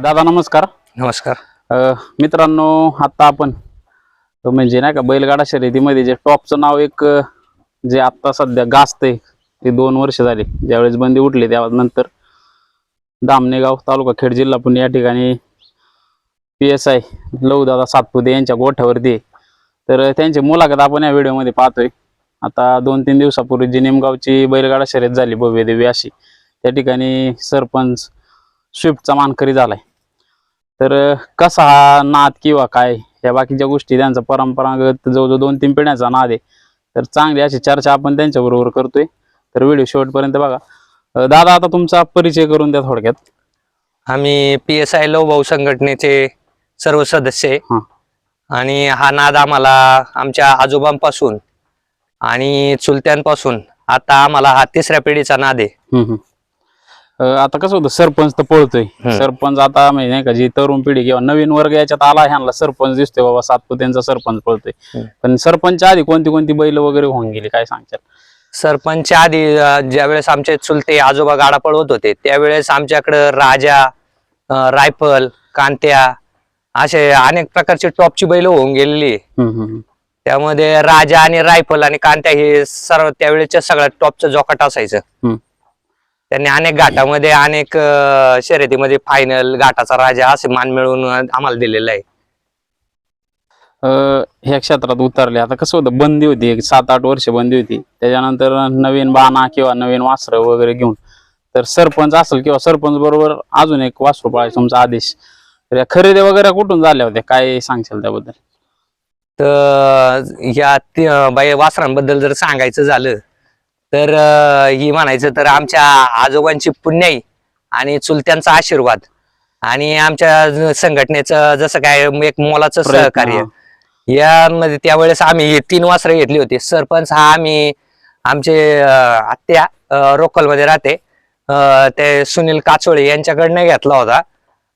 दादा नमस्कार. नमस्कार. अ, मित्रांनो आता आपण म्हणजे नाही का बैलगाडा शर्यतीमध्ये जे टॉपचं नाव एक अ, जे आत्ता सध्या गाजतंय ते दोन वर्ष झाली. ज्यावेळेस बंदी उठली त्यानंतर दामणेगाव तालुका खेड जिल्हा पुणे या ठिकाणी पी एस आय लवदादा सातपुते यांच्या गोठ्यावरती आहे. तर त्यांची मुलाखत आपण या व्हिडिओमध्ये पाहतोय. आता दोन तीन दिवसापूर्वी जी निमगावची बैलगाडा शर्यत झाली भव्य देवी अशी त्या ठिकाणी सरपंच स्विफ्टचा मानकरी झालाय. तर कसा हा नाद किंवा काय? या बाकीच्या गोष्टी त्यांचा परंपरागत जवळजवळ दोन तीन पिढ्याचा नाद आहे. तर चांगली अशी चर्चा आपण त्यांच्याबरोबर करतोय. तर व्हिडिओ शेवटपर्यंत बघा. दादा आता तुमचा परिचय करून द्या थोडक्यात. आम्ही पी एस आय लव भाऊ संघटनेचे सर्व सदस्य आहे. हा. आणि हा नाद आम्हाला आमच्या आजोबांपासून आणि चुलत्यांपासून आता आम्हाला हा तिसऱ्या पिढीचा नाद आहे. हम्म, हम्म. आता कसं होतं सरपंच तर पळतोय. सरपंच आता म्हणजे नाही का जी तरुण पिढी किंवा नवीन वर्ग याच्यात आला ह्यांना सरपंच दिसतोय बाबा सातपुत्यांचा सरपंच पळतोय. पण सरपंच आधी कोणती कोणती बैल वगैरे होऊन गेली काय सांगतात सरपंच आधी ज्यावेळेस आमचे चुलते आजोबा गाडा पळवत होते त्यावेळेस आमच्याकडं राजा रायफल कांत्या असे अनेक प्रकारची टॉपची बैल होऊन गेलेली. त्यामध्ये राजा आणि रायफल आणि कांत्या हे सर्व त्यावेळेच्या सगळ्यात टॉपचं जोकाट असायचं. त्यांनी अनेक घाटामध्ये अनेक शर्यतीमध्ये फायनल घाटाचा राजा असे मान मिळवून आम्हाला दिलेलं आहे. ह्या क्षेत्रात उतरले. आता कसं होतं बंदी होती सात आठ वर्ष बंदी होती. त्याच्यानंतर नवीन बाणा किंवा नवीन वासरं वगैरे घेऊन तर सरपंच असेल किंवा सरपंच बरोबर अजून एक वासरू पाळायचा तुमचा आदेश. तर या खरेदी वगैरे कुठून झाल्या होत्या? काय सांगशाल त्याबद्दल? तर या बाई वासरांबद्दल जर सांगायचं झालं तर ही म्हणायचं तर आमच्या आजोबांची पुण्याई आणि चुलत्यांचा आशीर्वाद. आणि आमच्या संघटनेचं जसं काय एक मोलाचं सहकार्य. यामध्ये त्यावेळेस आम्ही तीन वासरं घेतली होती. सरपंच हा आम्ही आमचे आत्या रोकलमध्ये राहते. ते सुनील काचोळे यांच्याकडनं घेतला होता.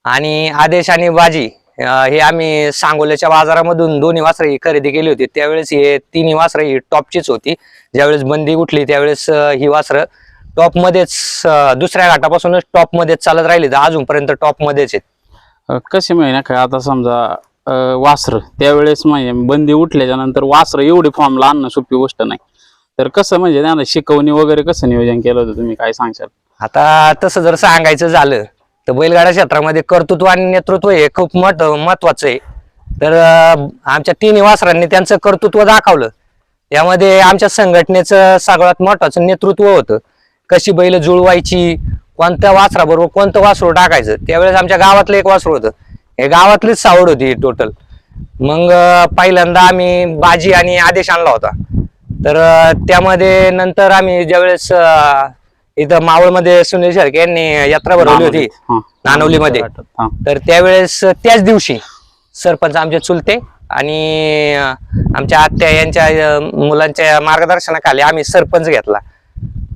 आणि आदेश आणि बाजी हे आम्ही सांगोल्याच्या बाजारामधून दोन्ही वासरं ही खरेदी केली होती. त्यावेळेस हे तिन्ही वासरं ही टॉपचीच होती. ज्यावेळेस बंदी उठली त्यावेळेस ही वासरं टॉप मध्येच अं, दुसऱ्या घाटापासूनच टॉप मध्येच चालत राहिली. तर अजूनपर्यंत टॉप मध्येच आहेत. अ, कशी महिना काय आता समजा वासरं त्यावेळेस म्हणजे बंदी उठल्याच्या नंतर वासरं एवढी फॉर्मला आणणं सोपी गोष्ट नाही. तर कसं म्हणजे त्यांना शिकवणी वगैरे कसं नियोजन केलं होतं? तुम्ही काय सांगशाल? आता तसं जर सांगायचं झालं तर बैलगाडा क्षेत्रामध्ये कर्तृत्व आणि नेतृत्व हे खूप महत्वाचं आहे. तर आमच्या तिन्ही वासरांनी त्यांचं कर्तृत्व दाखवलं. यामध्ये आमच्या संघटनेचं सगळ्यात महत्वाचं नेतृत्व होतं. कशी बैल जुळवायची कोणत्या वासराबरोबर कोणतं वासरू टाकायचं त्यावेळेस आमच्या गावातलं एक वासरू होतं. हे गावातलीच सावड होती टोटल मग पहिल्यांदा आम्ही बाजी आणि आदेश आणला होता. तर त्यामध्ये नंतर आम्ही ज्यावेळेस इथं मावळमध्ये सुनील शेळके यांनी यात्रा भरवली होती. नानवलीमध्ये. तर त्यावेळेस त्याच दिवशी सरपंच आमचे चुलते आणि आमच्या आत्या यांच्या मुलांच्या मार्गदर्शनाखाली आम्ही सरपंच घेतला.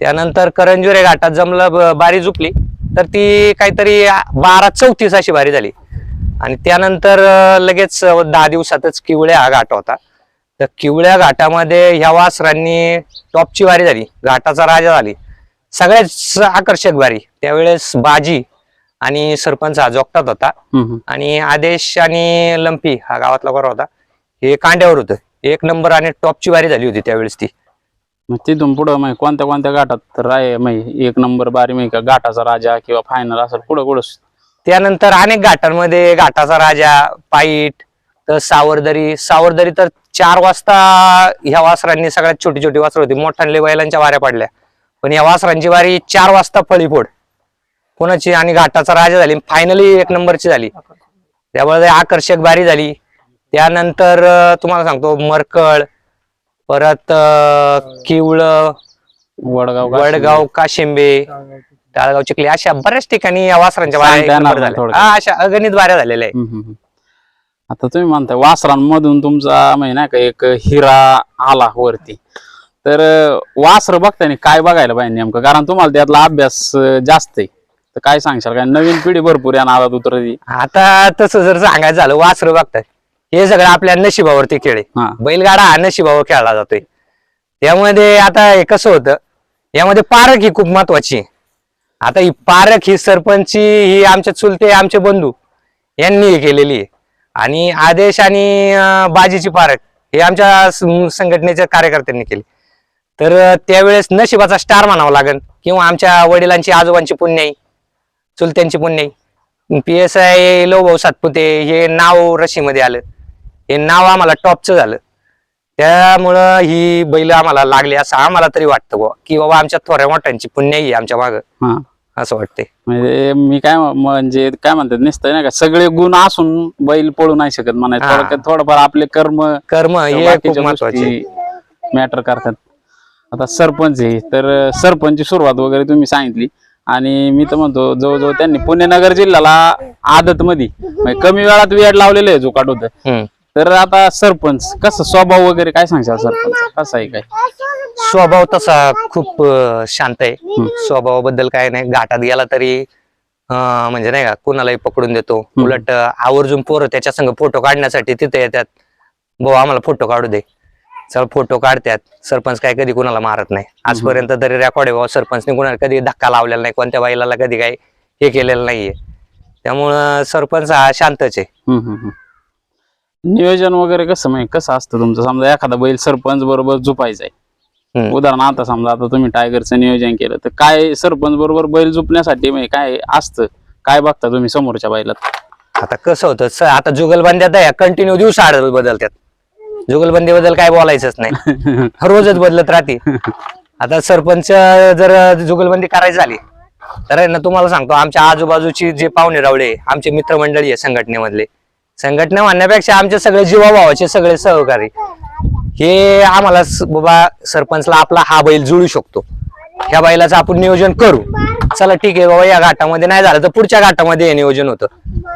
त्यानंतर करंजुरे घाटात जमलं बारी झुपली तर ती काहीतरी बारा चौतीस अशी बारी झाली. आणि त्यानंतर लगेच दहा दिवसातच किवळ्या हा घाट होता. तर किवळ्या घाटामध्ये ह्या वासरांनी टॉपची वारी झाली घाटाचा राजा झाली. सगळ्याच आकर्षक बारी त्यावेळेस बाजी आणि सरपंच हा जोगटात होता. आणि आदेश आणि लंपी हा गावातला बरा होता. हे कांड्यावर होतं. एक नंबर आणि टॉपची वारी झाली होती त्यावेळेस ती. मग तिथून पुढं मग कोणत्या कोणत्या घाटात राय मग एक नंबर बारी मग का घाटाचा राजा किंवा फायनल असेल पुढं पुढं. त्यानंतर अनेक घाटांमध्ये घाटाचा राजा पाईट तर सावरदरी. सावरदरी तर चार वाजता ह्या वासरांनी सगळ्यात छोटी छोटी वासरं होती. मोठ्यांले बैलांच्या वाऱ्या पडल्या. पण या वासरांची वारी चार वाजता फळीफोड कोणाची आणि घाटाचा राजा झाली. फायनली एक नंबरची झाली. त्यामुळे आकर्षक बारी झाली. त्यानंतर तुम्हाला सांगतो मरकळ परत किवळ वडगाव वडगाव काशिंबे टाळगाव चिखली अशा बऱ्याच ठिकाणी या वासरांच्या. हा, अशा अगणित वाऱ्या झालेल्या आहे हम्म, हम्म, हम्म. आता तुम्ही म्हणताय वासरांमधून तुमचा म्हणजे नाही का एक हिरा आला वरती. तर वासर बघताय काय बघायला पाहिजे नेमकं? कारण तुम्हाला त्यातला अभ्यास जास्त आहे. तर काय सांगशाल? काय नवीन पिढी भरपूर या नादात उतरती आता तसं जर सांगायचं झालं वासरं बघतात हे सगळं आपल्या नशिबावरती खेळ आहे. हा. बैलगाडा हा नशिबावर खेळला जातोय. त्यामध्ये आता हे कसं होतं यामध्ये पारख ही खूप महत्वाची आहे. आता ही पारख ही सरपंची ही आमच्या चुलते आमचे बंधू यांनी हे केलेली आहे. आणि आदेश आणि अं, बाजीची पारख हे आमच्या स- संघटनेच्या कार्यकर्त्यांनी केली. तर अं, त्यावेळेस नशिबाचा स्टार म्हणावं लागेल किंवा आमच्या वडिलांची आजोबांची पुण्याई चुलत्यांची पुण्याई पी एस आय भाऊ सातपुते हे नाव रशीमध्ये आलं. हे नाव आम्हाला टॉपचं झालं. त्यामुळं ही बैल आम्हाला लागली असं आम्हाला तरी वाटतं बुवा. की बाबा आमच्या थोड्या मोठ्यांची पुण्याई आहे आमच्या मागं. हा. असं वाटते म्हणजे मी काय म- म्हणजे काय म्हणतात नुसतं नाही का सगळे गुण असून बैल पळू नाही शकत म्हणायचं. हा. थोडक्यात थोडंफार आपले कर्म कर्म हे खूप महत्त्वाचे. मॅटर करतात. आता सरपंच आहे तर सरपंचची सुरुवात वगैरे तुम्ही सांगितली. आणि मी तर म्हणतो जवळजवळ त्यांनी पुणेनगर जिल्ह्याला आदत मध्ये म्हणजे कमी वेळात वेळ लावलेलं आहे होतं हम्म. तर आता सरपंच कसं स्वभाव वगैरे काय सांगशाल सरपंच? कसा आहे काय? स्वभाव तसा खूप अं, शांत आहे. स्वभावाबद्दल काय नाही. घाटात गेला तरी अं, म्हणजे नाही का कुणालाही पकडून देतो. उलट अं, आवर्जून पोरं त्याच्या संग फोटो काढण्यासाठी तिथे येतात. भाऊ आम्हाला फोटो काढू दे. चल फोटो काढतात सरपंच काय कधी कुणाला मारत नाही. आजपर्यंत तरी रेकॉर्ड आहे बाबा सरपंचने कुणाला कधी धक्का लावलेला नाही कोणत्या बाईला कधी काही हे केलेलं नाहीये. त्यामुळं सरपंच हा शांतच आहे. हम्म, हम्म, हम्म. नियोजन वगैरे कसं म्हणजे कसं असतं तुमचं? समजा एखादा बैल सरपंच बरोबर झुपायचा आहे. हम्म. उदाहरण आता समजा आता तुम्ही टायगरचं नियोजन केलं तर काय सरपंच बरोबर बैल झुपण्यासाठी म्हणजे काय असतं? काय बघता तुम्ही समोरच्या बैलात? आता कसं होतं स- आता जुगलबंद्यात आहे कंटिन्यू दिवस आड बदलतात जुगलबंदी बद्दल काय बोलायचंच नाही. रोजच बदलत राहते. आता सरपंच जर जुगलबंदी करायची झाली तर ना तुम्हाला सांगतो आमच्या आजूबाजूची जे पाहुणे रावळे आमचे मित्रमंडळी आहे संघटनेमधले संघटना म्हणण्यापेक्षा आमचे सगळे जीवाभावाचे सगळे सहकारी हे आम्हाला बाबा सरपंचला आपला हा बैल जुळू शकतो. ह्या बैलाचं आपण नियोजन करू. चला ठीक आहे बाबा या घाटामध्ये नाही झालं तर पुढच्या घाटामध्ये हे नियोजन होतं.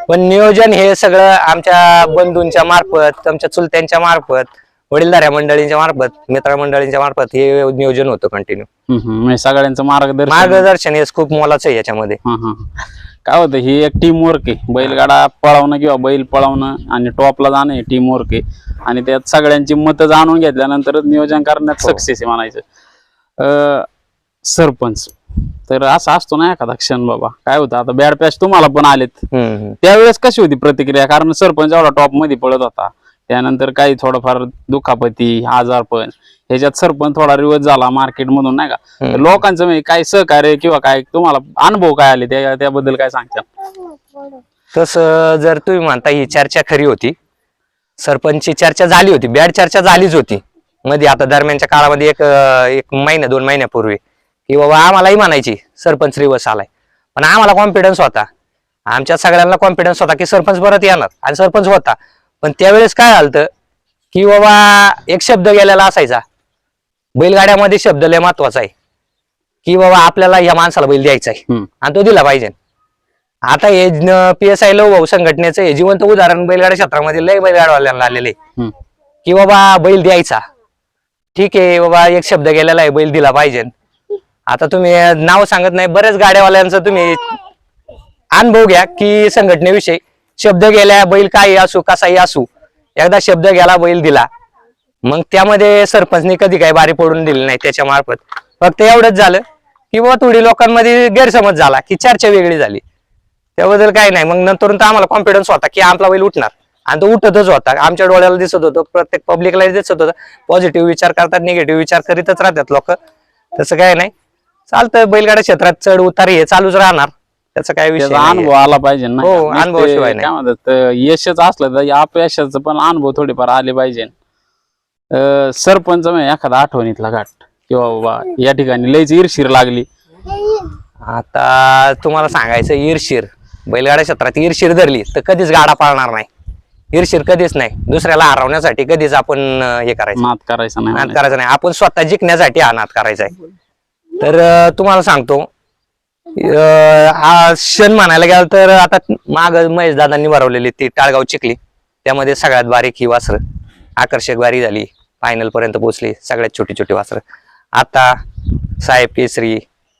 पण नियोजन हे सगळं आमच्या बंधूंच्या मार्फत आमच्या चुलत्यांच्या मार्फत वडीलधाऱ्या मंडळींच्या मार्फत मित्रमंडळींच्या मार्फत हे नियोजन होतं कंटिन्यू. म्हणजे सगळ्यांचं मार्गदर्शन. मार्गदर्शन हे खूप मोलाचं आहे याच्यामध्ये. हा, हा. काय होतं ही एक टीम वर्क आहे. बैलगाडा पळवणं किंवा बैल पळवणं आणि टॉपला जाणं हे टीम वर्क आहे. आणि त्यात सगळ्यांची मतं जाणून घेतल्यानंतर नियोजन करण्यात हो. सक्सेस आहे म्हणायचं. अं, सरपंच. तर असा असतो ना एखादा क्षण बाबा. काय होतं आता बॅड पॅच तुम्हाला पण आलेत. हम्म. त्यावेळेस कशी होती प्रतिक्रिया? कारण सरपंच एवढा टॉपमध्ये पळत होता. त्यानंतर काही थोडंफार दुखापती आजारपण ह्याच्यात सरपंच थोडा रिवर्स झाला मार्केट मधून नाही का? तर लोकांचं म्हणजे काय सहकार्य किंवा काय तुम्हाला अनुभव काय आले? त्या त्याबद्दल काय सांगता? तसं जर तुम्ही म्हणता ही चर्चा खरी होती. सरपंचची चर्चा झाली होती. बॅड चर्चा झालीच होती. मध्ये आता दरम्यानच्या काळामध्ये एक अं, एक महिना दोन महिन्यापूर्वी. की बाबा आम्हालाही म्हणायची सरपंच रिवर्स आलाय. पण आम्हाला कॉन्फिडन्स होता. आमच्या सगळ्यांना कॉन्फिडन्स होता की सरपंच परत येणार आणि सरपंच होता. पण त्यावेळेस काय झालं की बाबा एक शब्द गेलेला असायचा. बैलगाड्यामध्ये शब्द लय महत्त्वाचा आहे. की बाबा आपल्याला या माणसाला बैल द्यायचा आहे. आणि तो दिला पाहिजे. आता हे पी एस आय भाऊ संघटनेचं हे जिवंत उदाहरण बैलगाड्या क्षेत्रामध्ये लय बैलगाडवाल्यांना आलेले. की बाबा बैल द्यायचा. ठीक आहे बाबा एक शब्द गेलेला आहे बैल दिला पाहिजे. आता तुम्ही नाव सांगत नाही बऱ्याच गाड्यावाल्यांचं तुम्ही अनुभव घ्या की संघटनेविषयी. शब्द गेल्या बैल काही असू कसाही असू एकदा शब्द गेला बैल दिला. मग त्यामध्ये सरपंचने कधी काही बारी पडून दिली नाही त्याच्या मार्फत. फक्त एवढंच झालं की बाबा थोडी लोकांमध्ये गैरसमज झाला की चर्चा वेगळी झाली. त्याबद्दल काही नाही. मग नंतर तर आम्हाला कॉन्फिडन्स होता की आपला बैल उठणार. आणि तो उठतच होता. आमच्या डोळ्याला दिसत होतो प्रत्येक पब्लिकला दिसत होतं. पॉझिटिव्ह विचार करतात निगेटिव्ह विचार करीतच राहतात लोक. तसं काय नाही. चालतं बैलगाड्या क्षेत्रात चढ उतार हे चालूच राहणार. त्याचा काय विषय त्याचा नाहीये. अनुभव आला पाहिजे ना. हो, नुसते अनुभवाशिवाय नाही. काय म्हणतात यशच असलं तर अपयशाचं पण अनुभव थोडेफार आले पाहिजे. अं, सरपंच म्हणजे एखादा आठवणीतला घाट किंवा बाबा या ठिकाणी लयच ईर्षीर लागली. आता तुम्हाला सांगायचं ईर्शीर बैलगाड्या क्षेत्रात ईर्शीर धरली तर कधीच गाडा पाळणार नाही. ईर्शीर कधीच नाही. दुसऱ्याला हरवण्यासाठी कधीच आपण अं, हे करायचं नाद करायचा नाही. नाद. करायचा नाही. आपण स्वतः जिंकण्यासाठी हा नाद करायचा आहे. तर तुम्हाला सांगतो. क्षण म्हणायला गेलं तर आता माग महेश दादांनी भरवलेली ती टाळगाव चिखली. त्यामध्ये सगळ्यात बारीक ही वासर. आकर्षक बारी झाली. फायनल पर्यंत पोहोचली. सगळ्यात छोटी छोटी वासर. आता साहेब केसरी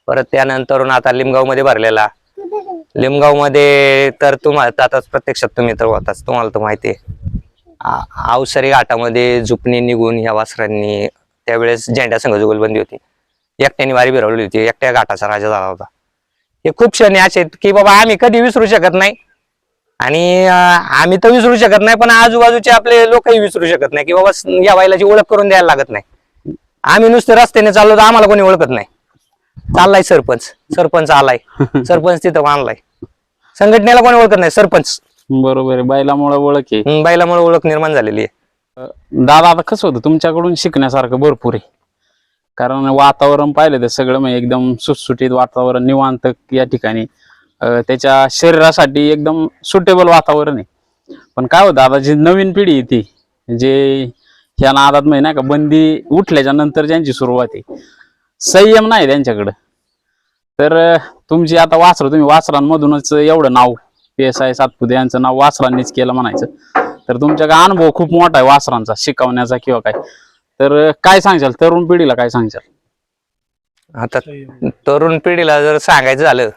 परत त्यानंतरून आता लिमगावमध्ये भरलेला. लिमगावमध्ये तर तुम्हाला आता प्रत्यक्षात तुम्ही तर होताच. तुम्हाला तर माहिती आहे. अवसरी घाटामध्ये झुपणी निघून या वासरांनी त्यावेळेस झेंड्या संघ जुगलबंदी होती. एकट्याने वारी फिरवली होती एकट्या घाटाचा राजा झाला होता. हे खूप क्षण असे की बाबा आम्ही कधी विसरू शकत नाही. आणि आम्ही तर विसरू शकत नाही पण आजूबाजूचे आपले लोकही विसरू शकत नाही की बाबा या बैलाची ओळख करून द्यायला लागत नाही. आम्ही नुसते रस्त्याने चाललो तर आम्हाला कोणी ओळखत नाही. चाललाय सरपंच सरपंच आलाय. सरपंच तिथं मानलाय. संघटनेला कोणी ओळखत नाही सरपंच. बरोबर आहे बैलामुळे ओळख आहे. बैलामुळे ओळख निर्माण झालेली आहे. दादा आता कसं होतं? तुमच्याकडून शिकण्यासारखं भरपूर आहे. कारण वातावरण पाहिलं तर सगळं म्हणजे एकदम सुटसुटीत वातावरण निवांत या ठिकाणी. त्याच्या शरीरासाठी एकदम सुटेबल वातावरण आहे. पण काय होतं आता जी नवीन पिढी आहे ती जे ह्या नादात म्हणजे नाही का बंदी उठल्याच्या नंतर ज्यांची सुरुवात आहे संयम नाही त्यांच्याकडं. तर तुमची आता वासरं तुम्ही वासरांमधूनच एवढं नाव पी एस आय सातपुते यांचं नाव वासरांनीच केलं म्हणायचं. तर तुमच्या काय अनुभव खूप मोठा आहे वासरांचा शिकवण्याचा किंवा काय. तर काय सांगशाल तरुण पिढीला काय सांगशाल आता तरुण पिढीला जर सांगायचं झालं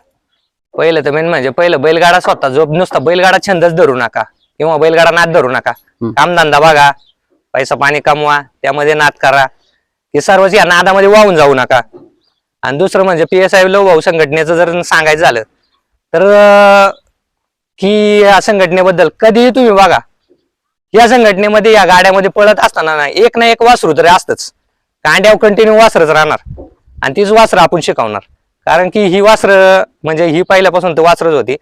पहिलं तर मेन म्हणजे पहिलं बैलगाडा स्वतः जो नुसता बैलगाडा छंदच धरू नका किंवा बैलगाडा नाद धरू नका. कामधंदा बघा पैसा पाणी कमवा त्यामध्ये नाद करा. हे सर्वच या नादामध्ये वाहून जाऊ नका. आणि दुसरं म्हणजे पी एस आय भाऊ संघटनेचं जर सांगायचं झालं तर की या संघटनेबद्दल कधीही तुम्ही बघा. या संघटनेमध्ये या गाड्यामध्ये पळत असताना ना एक ना एक वासरू तरी असतच. कांड्यावर कंटिन्यू वासरच राहणार. आणि तीच वासरं आपण शिकवणार. कारण की ही वासरं म्हणजे ही पहिल्यापासून तर वासरच होती.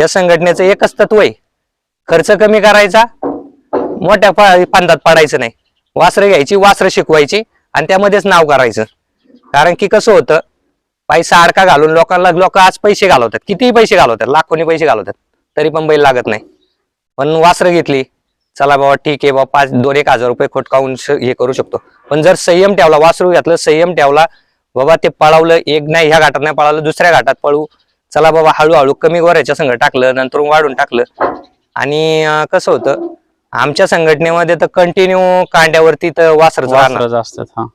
या संघटनेचं एकच तत्व आहे. खर्च कमी करायचा मोठ्या प- फांदात पडायचं नाही. वासरं घ्यायची वासरं शिकवायची आणि त्यामध्येच नाव करायचं. कारण की कसं होतं पैसा अडका घालून लोकांना लोक आज पैसे घालवतात. कितीही पैसे घालवतात लाखोनी पैसे घालवतात. तरी पण बैल लागत नाही. पण वासरं घेतली चला बाबा ठीक आहे बाबा पाच दोन एक हजार रुपये खोटकावून हे करू शकतो. पण जर संयम ठेवला वासरू घातलं संयम ठेवला बाबा ते पळावलं एक नाही ह्या घाटात नाही पळालं दुसऱ्या घाटात पळू. चला बाबा हळूहळू कमी गोऱ्याच्या संघ टाकलं नंतर वाढून टाकलं. आणि कसं होतं आमच्या संघटनेमध्ये तर कंटिन्यू कांड्यावरती तर वासरच असतात हा.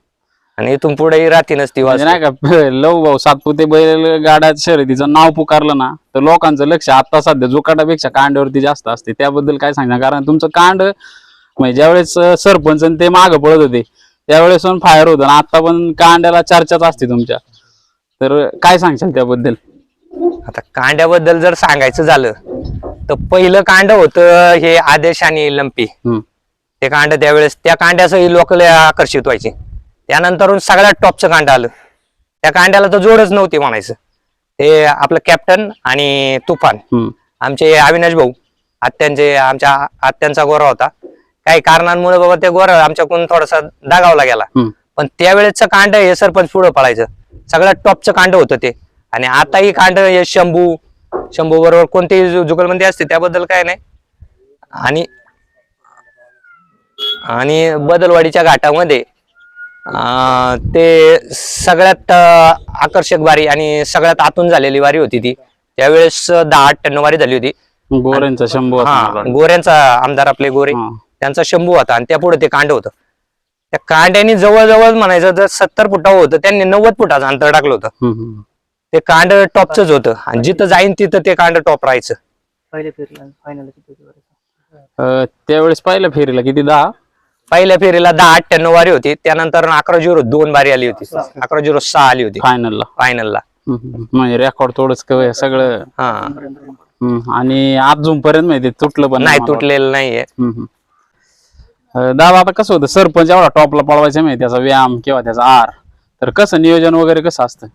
आणि इथून पुढेही राहती नसती म्हणजे वासर. नाही का लव भाऊ सातपुते बैल गाड्या शर्यतीचं नाव पुकारलं ना तर लोकांचं लक्ष आता सध्या जोकाटापेक्षा कांड्यावरती जास्त असते. त्याबद्दल काय सांगणार? कारण तुमचं कांड म्हणजे ज्यावेळेस अं, सरपंच आणि ते मागं पळत होते त्यावेळेस पण फायर होतं आणि आता पण कांड्याला चर्चाच असते तुमच्या. तर काय सांगशाल त्याबद्दल? आता कांड्याबद्दल जर सांगायचं झालं तर पहिलं कांड होतं हे आदेश आणि लंपी. हम्म. ते कांड त्यावेळेस त्या कांड्यासही लोक आकर्षित व्हायचे. त्यानंतर सगळ्यात टॉपचं कांड आलं. त्या कांड्याला तर जोडच नव्हती म्हणायचं. ते आपलं कॅप्टन आणि तुफान. आमचे अविनाश भाऊ आत्यांचे आमच्या आत्यांचा गोरा होता. काही कारणांमुळे बाबा ते गोरा आमच्याकडून थोडासा दागावला गेला. पण त्यावेळेसचं कांड हे सरपंच पुढं पळायचं. सगळ्यात टॉपचं कांड होतं ते. आणि आताही कांड हे शंभू शंभू बरोबर कोणतीही जुगलबंदी असते त्याबद्दल काय नाही. आणि आणि बदलवाडीच्या घाटामध्ये ते सगळ्यात आकर्षक वारी आणि सगळ्यात आतून झालेली वारी होती ती. त्यावेळेस दहा अठ्ठ्याण्णव वारी झाली होती. गोऱ्यांचा शंभू होता हा. गोऱ्यांचा आमदार आपले गोरे. त्यांचा शंभू होता आणि त्या पुढे ते कांड होतं. त्या कांड्यानी जवळजवळ म्हणायचं जर सत्तर फुटावं होतं त्यांनी नव्वद फुटाचं अंतर टाकलं होतं. ते कांड टॉपचंच होतं आणि जिथं जाईन तिथं ते कांड टॉप राहायचं. पहिले फिरला फायनल अं, त्यावेळेस पहिल्या फेरीला किती? दहा? पहिल्या फेरीला दहा अठ्ठ्याण्णव वारी होती. त्यानंतर अकरा झिरो दोन बारी आली होती. अकरा झिरो सहा आली होती. फायनलला फायनलला म्हणजे रेकॉर्ड थोडंच कवे सगळं. हा. हम्म. आणि अजून पर्यंत माहिती तुटलं पण नाही तुटलेलं नाहीये. हम्म, हम्म. अं, दादा आता कसं होतं? सरपंच एवढा टॉपला पळवायचा माहिती त्याचा व्यायाम किंवा त्याचा आर तर कसं नियोजन वगैरे कसं असतं?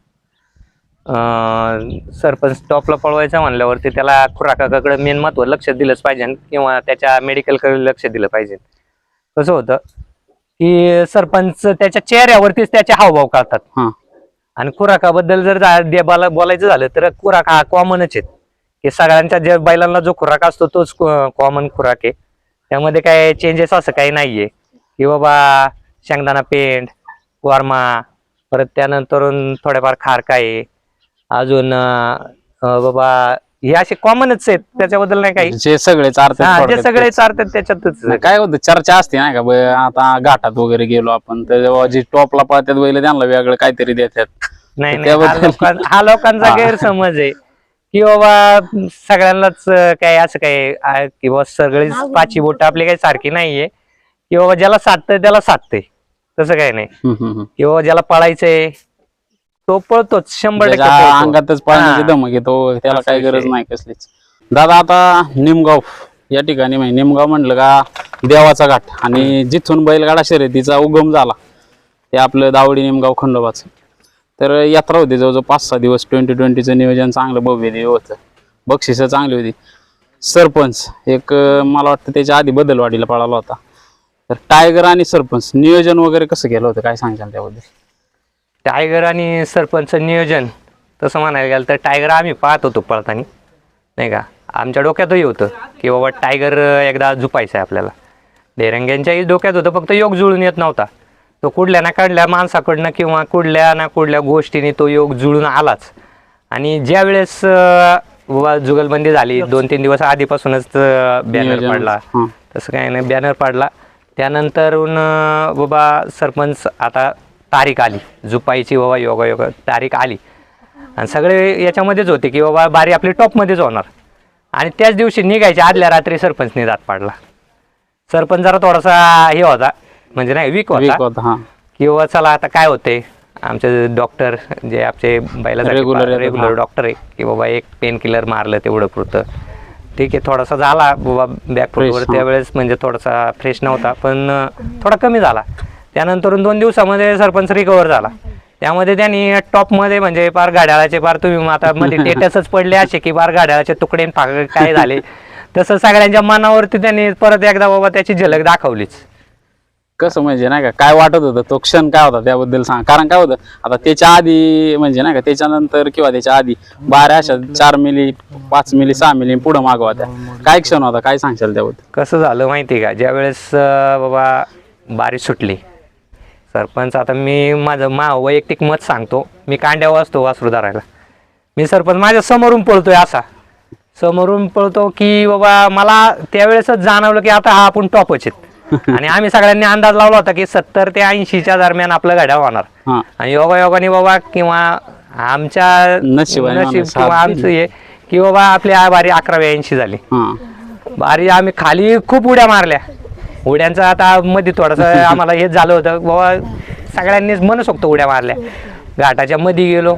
अं, सरपंच टॉपला पळवायचं म्हणल्यावरती त्याला खुराकाकडे मेन महत्त्व लक्ष दिलंच पाहिजे किंवा त्याच्या मेडिकलकडे लक्ष दिलं पाहिजे. कसं होतं की सरपंच त्याच्या चेहऱ्यावरतीच त्याचे हावभाव कळतात हा. आणि खुराकाबद्दल जर जा- दे- बोला- बोलायचं झालं तर खुराक हा कॉमनच आहे. की सगळ्यांच्या जे बैलांना जो खुराक असतो तोच कॉमन खुराक आहे. त्यामध्ये काय चेंजेस असं काही नाहीये. की बाबा शेंगदाणा पेंट वारमा परत त्यानंतर थोडेफार खारका आहे अजून अं, अं, बाबा हे असे कॉमनच आहेत त्याच्याबद्दल नाही काही. जे सगळे चारतात हा, जे सगळे. चारतात त्याच्यातच. नाही, काय होतं चर्चा असते नाही का? ब- आता घाटात वगैरे गेलो आपण तर जेव्हा जे टॉपला पळतात बैल त्यांना वेगळं काहीतरी देतात. नाही तर नाही हा त्याबद्दल- लोकां- हा लोकांचा हा. गैरसमज आहे की बाबा सगळ्यांनाच अं, काय असं काय आ, की बाबा सगळी पाची बोट आपली काही सारखी नाहीये. की बाबा ज्याला साधतंय त्याला साधतंय. तसं काही नाही. हम्म, हम्म, हम्म. की बाबा ज्याला पळायचंय तो पळतोच शंभर टक्के त्याच्या पळतो. अंगातच पाळण्याची हा. धमक येतो त्याला असा काही गरज. नाही कसलीच दादा आता निमगाव या ठिकाणी म्हणजे निमगाव म्हटलं का देवाचा घाट आणि जिथून बैलगाडा शर्यतीचा उगम झाला ते आपलं दावडी निमगाव खंडोबाचं तर यात्रा होती जवळजवळ पाच सहा दिवस ट्वेंटी ट्वेंटीचं नियोजन चांगलं भव्य दिव्य होतं बक्षिसं चांगली होती सरपंच एक अं, मला वाटतं त्याच्या आधी बदलवाडीला पळाला होता तर टायगर आणि सरपंच नियोजन वगैरे कसं केलं होतं काय सांगशाल त्याबद्दल टायगर आणि सरपंच नियोजन तसं म्हणायला गेलं तर टायगर आम्ही पाहत होतो पळताना. नाही का? आमच्या डोक्यातही होतं की बाबा टायगर एकदा झुपायचं आहे आपल्याला. डेरंग्यांच्याही डोक्यात होतं फक्त योग जुळून येत नव्हता. तो कुठल्या ना कुठल्या माणसाकडनं किंवा कुठल्या ना कुठल्या गोष्टीने तो योग जुळून आलाच. आणि ज्या वेळेस जुगलबंदी झाली दोन तीन दिवस आधीपासूनच बॅनर पडला. तसं काही नाही बॅनर पाडला. त्यानंतर बाबा सरपंच आता तारीख आली. जुपाईची बाबा योगा योगा तारीख आली. आणि सगळे याच्यामध्येच होते की बाबा बारी आपली टॉपमध्येच होणार. आणि त्याच दिवशी निघायच्या आदल्या रात्री सरपंचने दात पाडला. सरपंच जरा थोडासा हे होता म्हणजे नाही वीक होता. होता की बाबा चला आता काय होते? आमचे डॉक्टर जे आमचे येतात, रेग्युलर हा. डॉक्टर आहे की बाबा एक पेन किलर मारलं तेवढं पुरतं. ठीक आहे थोडासा झाला बाबा बॅकफुटवर. त्यावेळेस म्हणजे थोडासा फ्रेश नव्हता पण थोडा कमी झाला. त्यानंतरून दोन दिवसामध्ये सरपंच रिकवर झाला. त्यामध्ये त्यांनी टॉपमध्ये म्हणजे पार गाड्याचे पार तुम्ही आता मध्ये टेटसच पडले असे की पार गाड्याचे तुकडे फाक काय झाले. तसं सगळ्यांच्या मनावरती त्यांनी परत एकदा बाबा त्याची झलक दाखवलीच. कसं म्हणजे नाही का काय वाटत होतं? तो क्षण काय होता त्याबद्दल सांग. कारण काय होतं? आता त्याच्या आधी म्हणजे नाही का त्याच्यानंतर किंवा त्याच्या आधी बारा अशा चार मिली पाच मिली सहा मिली पुढं मागवा त्या काय क्षण होता? काय सांगशाल त्याबद्दल? कसं झालं माहिती आहे का? ज्यावेळेस बाबा बारी सुटली सरपंच आता मी माझं मा वैयक्तिक मत सांगतो. मी कांड्यावर असतो वासरू धरायला मी सरपंच माझ्या समोरून पळतोय असा. समोरून पळतो की बाबा मला त्यावेळेसच जाणवलं की आता हा आपण टॉपच आहेत. आणि आम्ही सगळ्यांनी अंदाज लावला होता की सत्तर ते ऐंशीच्या दरम्यान आपलं गाड्या होणार. आणि योगा योगाने बाबा किंवा आमच्या नशीब किंवा आमचं हे की बाबा आपली बारी अकरावी ऐंशी झाली. बारी आम्ही खाली खूप उड्या मारल्या. उड्यांचं आता मध्ये थोडंसं आम्हाला हे झालं होतं. बाबा सगळ्यांनीच मनसोक्त उड्या मारल्या. घाटाच्या मध्ये गेलो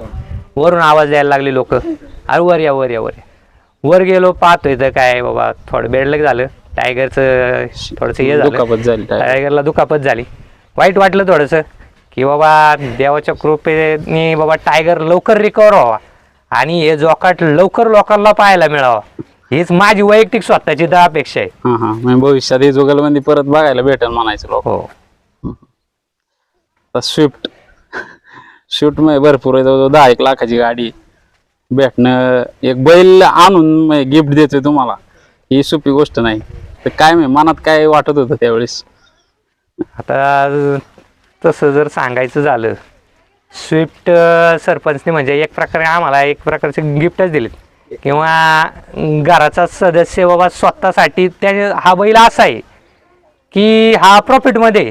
वरून आवाज द्यायला लागले लोक. अरे वर या वर या वर. वर गेलो पाहतोय तर काय बाबा थोडं बेडलक झालं. टायगरचं थोडंसं हे झालं. दुखापत झाली. टायगरला दुखापत झाली. वाईट वाटलं थोडंसं की बाबा देवाच्या कृपेने बाबा टायगर लवकर रिकवर व्हावा. आणि हे जोकाट लवकर लोकांना पाहायला मिळावा. हीच माझी वैयक्तिक स्वतःची तर अपेक्षा आहे. हा हा. म्हणजे भविष्यात ही जुगलबंदी परत बघायला भेटेल म्हणायचं लोक. हो. आता स्विफ्ट स्विफ्टमध्ये भरपूर आहे. जवळजवळ दहा एक लाखाची गाडी आहे. भेटणं एक बैल आणून गिफ्ट देतोय तुम्हाला. ही सोपी गोष्ट नाही. तर काय माहिती, मनात काय वाटत होतं त्यावेळेस? आता तसं जर सांगायचं झालं स्विफ्ट सरपंचने म्हणजे एक प्रकारे आम्हाला एक प्रकारचे गिफ्टच दिलेत. किंवा घराचा सदस्य बाबा स्वतःसाठी त्याने हा बैल असा आहे की हा प्रॉफिटमध्ये.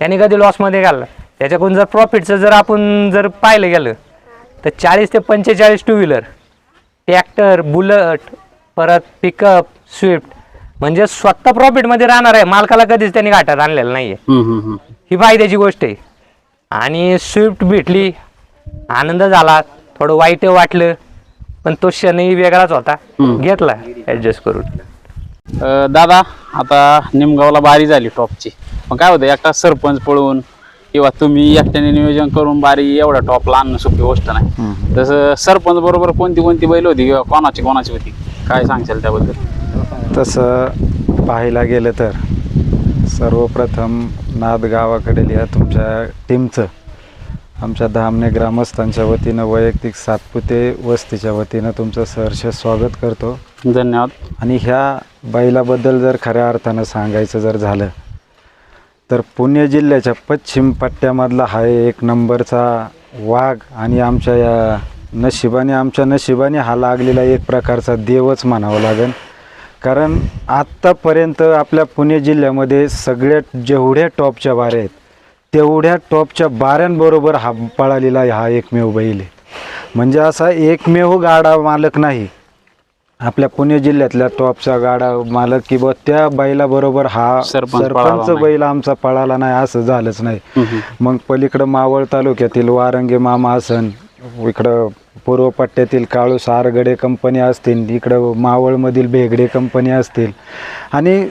त्याने कधी लॉसमध्ये घालला. त्याच्याकडून जर प्रॉफिटचं जर आपण जर पाहिलं गेलं तर चाळीस ते पंचेचाळीस टू व्हीलर ट्रॅक्टर बुलट परत पिकअप स्विफ्ट म्हणजे स्वतः प्रॉफिटमध्ये राहणार आहे. मालकाला कधीच त्यांनी घाटात आणलेलं नाही आहे. ही फायद्याची गोष्ट आहे. आणि स्विफ्ट भेटली आनंद झाला थोडं वाईट वाटलं. पण तो क्षणही वेगळाच होता. घेतला ऍडजस्ट करून. अं, दादा आता निमगावला बारी झाली टॉपची. मग काय होतं एकटा सरपंच पळून किंवा तुम्ही एकट्याने नियोजन करून बारी एवढ्या टॉपला आणणं सोपी गोष्ट नाही. तसं सरपंच बरोबर कोणती कोणती बैल होती किंवा कोणाची कोणाची होती? काय सांगशाल त्याबद्दल? तसं पाहायला गेलं तर सर्वप्रथम नाद गावाकडील या तुमच्या टीमचं आमच्या धामणे ग्रामस्थांच्या वतीनं वैयक्तिक सातपुते वस्तीच्या वतीनं तुमचं सहर्ष स्वागत करतो. धन्यवाद. आणि ह्या बैलाबद्दल जर खऱ्या अर्थानं सांगायचं जर झालं तर पुणे जिल्ह्याच्या पश्चिम पट्ट्यामधला हा एक नंबरचा वाघ आणि आमच्या या नशिबाने आमच्या नशिबाने हा लागलेला एक प्रकारचा देवच म्हणावं लागेल. कारण आत्तापर्यंत आपल्या पुणे जिल्ह्यामध्ये सगळ्यात जेवढ्या टॉपच्या बाऱ्या आहेत तेवढ्या टॉपच्या बाऱ्यांबरोबर हा पळालेला हा एकमेव बैल आहे म्हणजे असा एकमेव गाडा मालक नाही आपल्या पुणे जिल्ह्यातल्या टॉपचा गाडा मालक की बुवा त्या बैलाबरोबर हा सरपंच. बैल आमचा पळाला नाही असं झालंच नाही. मग पलीकडं मावळ तालुक्यातील वारंगे मामा असन इकडं पूर्व पट्ट्यातील काळू सारगडे कंपनी असतील इकडं मावळमधील भेगडे कंपनी असतील. आणि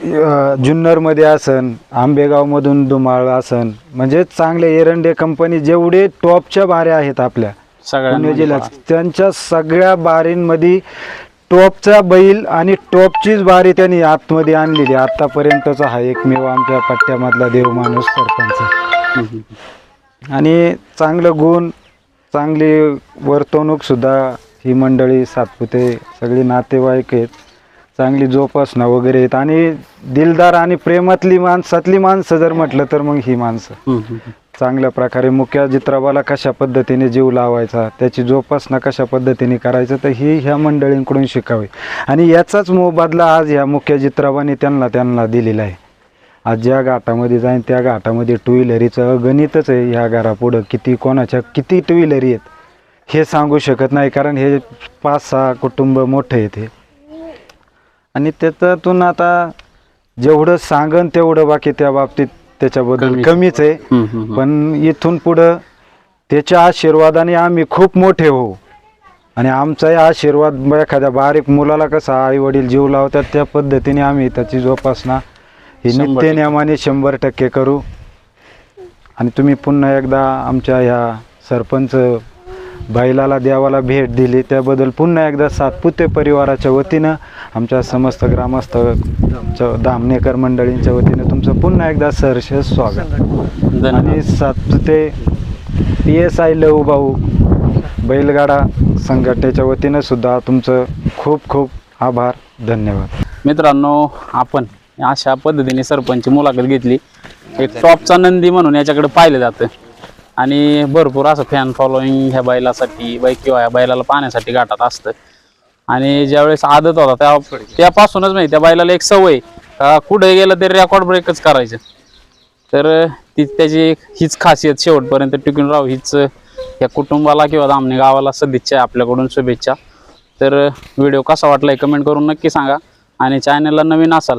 जुन्नरमध्ये असन आंबेगावमधून दुमाळ असन म्हणजे चांगले एरंडे कंपनी जेवढे टॉपच्या बाऱ्या आहेत आपल्या सगळ्यांमध्ये जिल्ह्यात. त्यांच्या सगळ्या बारींमध्ये टॉपचा बैल आणि टॉपचीच बारी त्यांनी आतमध्ये आणलेली. आतापर्यंतचा हा एकमेव आमच्या पट्ट्यामधला देवमाणूस सरपंच. हम्म, हम्म. आणि चांगलं गुण चांगली वर्तवणूक सुद्धा ही मंडळी सातपुते सगळी नातेवाईक आहेत. चांगली जोपासना वगैरे आहेत. आणि दिलदार आणि प्रेमातली माणसातली माणसं जर म्हटलं तर मग ही माणसं. चांगल्या प्रकारे मुख्य चित्राबाला कशा पद्धतीने जीव लावायचा त्याची जोपासना कशा पद्धतीने करायचं तर ही ह्या मंडळींकडून शिकावे. आणि याचाच मोबदला आज ह्या मुख्य चित्राबाने त्यांना त्यांना दिलेला आहे. आज ज्या घाटामध्ये जाईन त्या घाटामध्ये टू व्हीलरीचं गणितच आहे ह्या घरापुढं किती कोणाच्या किती टू व्हीलरी आहेत हे सांगू शकत नाही कारण हे पाच सहा कुटुंब मोठे आहेत हे आणि त्याच्यातून आता जेवढं सांगन तेवढं बाकी त्या बाबतीत त्याच्याबद्दल कमीच. आहे. पण इथून पुढं त्याच्या आशीर्वादाने आम्ही खूप मोठे होऊ आणि आमचाही आशीर्वाद एखाद्या बारीक मुलाला कसा आई वडील जीव लावतात त्या पद्धतीने आम्ही त्याची जोपासना ही शंभर नित्य टक्के. नियमाने शंभर टक्के करू. आणि तुम्ही पुन्हा एकदा आमच्या ह्या सरपंच बैलाला देवाला भेट दिली. त्याबद्दल पुन्हा एकदा सातपुते परिवाराच्या वतीनं आमच्या समस्त ग्रामस्थ च- दामनेकर मंडळींच्या वतीनं तुमचं पुन्हा एकदा सहर्ष स्वागत. धन्यवाद. आणि सातपुते पी एस आय लहू भाऊ बैलगाडा संघटनेच्या वतीनं सुद्धा तुमचं खूप खूप आभार. धन्यवाद. मित्रांनो आपण अशा पद्धतीने सरपंच मुलाखत घेतली. एक टॉपचा नंदी म्हणून याच्याकडे पाहिलं जातं. आणि भरपूर असं फॅन फॉलोईंग ह्या बैलासाठी बाई किंवा ह्या बैलाला पाहण्यासाठी गाठात असतं. आणि ज्यावेळेस आदत होता त्या त्यापासूनच माहिती त्या बैलाला एक सवय कुठे गेलं तरी रेकॉर्ड ब्रेकच करायचं. तर ती त्याची हीच खासियत शेवटपर्यंत टिकून राहू. हीच या कुटुंबाला किंवा दामणे गावाला सदिच्छा आहे आपल्याकडून शुभेच्छा. तर व्हिडिओ कसा वाटला कमेंट करून नक्की सांगा. आणि चॅनलला नवीन असाल